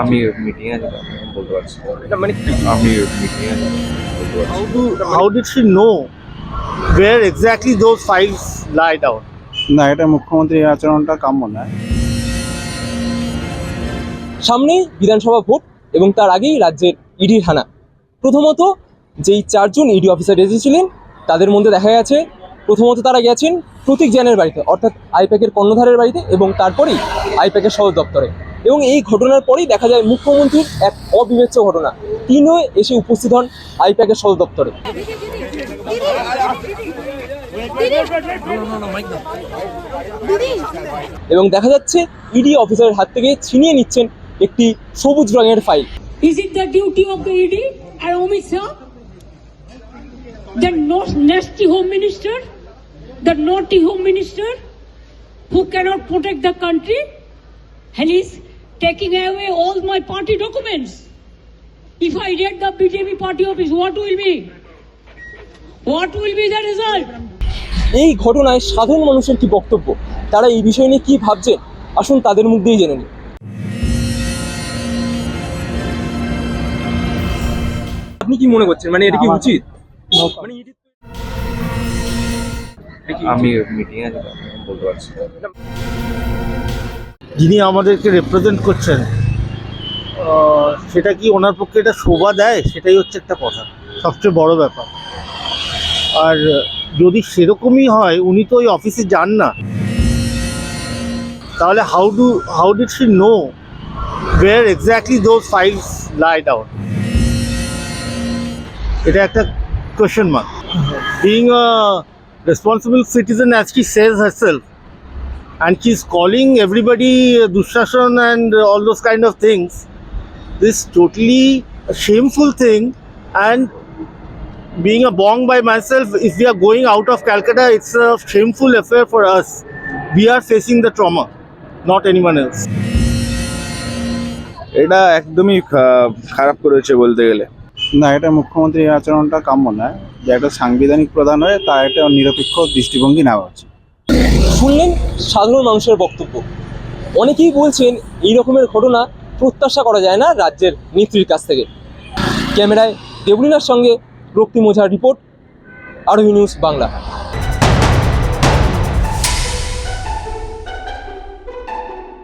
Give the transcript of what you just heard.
আমি মিটিং আমি বলতে পারছি না। মানে আমি মিটিং আছে তো, বলতে পারছি How do how did she know where exactly those files lie down? না এটা মুখ্যমন্ত্রীর আচরণটা কাম্য নয়। সামনেই বিধানসভা ভোট এবং তার আগেই রাজ্যের ইডির হানা। প্রথমত যেই চারজন ইডি অফিসার এসেছিলেন তাদের মধ্যে দেখা গেছে প্রথমত তারা গেছেন প্রতীক জ্ঞানের বাড়িতে অর্থাৎ আইপ্যাকের কর্ণধারের বাড়িতে এবং তারপরেই আইপ্যাকের সদর দপ্তরে। এবং এই ঘটনার পরেই দেখা যায় মুখ্যমন্ত্রীর এক অবিবেচ্য ঘটনা। তিনিও এসে উপস্থিত হন আইপ্যাকের সদর দপ্তরে। এবং দেখা যাচ্ছে ইডি অফিসারের হাত থেকে ছিনিয়ে নিচ্ছেন একটি সবুজ রঙের file. Is it the duty of the ED R Amit Shah the nasty home minister the naughty home minister who can't protect the country হ্যালিস taking away all my party documents. If I raid the BJP party office, what will be? What will be the result? এই ঘটনায় সাধারণ মানুষের কি বক্তব্য তারা এই বিষয় নিয়ে কি ভাবছেন আসুন তাদের মুখ দিয়েই জেনে নিই আপনি কি মনে করছেন মানে এটা কি উচিত মানে আমি মিটিং আছে বলতে পারছি। যিনি আমাদেরকে রিপ্রেজেন্ট করছেন সেটা কি ওনার পক্ষে এটা শোভা দেয়? সেটাই হচ্ছে একটা কথা, সবচেয়ে বড় ব্যাপার। আর যদি সেরকমই হয়, উনি তো ওই অফিসে যান না, তাহলে how do how did she know where exactly those files lie down এটা একটা question mark being responsible citizen as কি says herself and she's calling everybody uh, Dushashan and uh, all those kind of things. This totally a shameful thing, and being a bong by myself, if we are going out of Calcutta, it's a shameful affair for us. We are facing the trauma, not anyone else. এটা একদমই খারাপ করেছে বলতে গেলে না এটা মুখ্যমন্ত্রীর আচরণটা কাম্য নয় যে একটা সাংবিধানিক প্রধান হয়ে তার একটা নিরপেক্ষ দৃষ্টিভঙ্গি নেওয়া উচিত শুনলেন সাধারণ মানুষের বক্তব্য। অনেকেই বলছেন এই রকমের ঘটনা প্রত্যাশা করা যায় না রাজ্যের নেত্রীর কাছ থেকে। ক্যামেরায় দেবলিনার সঙ্গে রক্তিম ওঝার রিপোর্ট আরবি নিউজ বাংলা।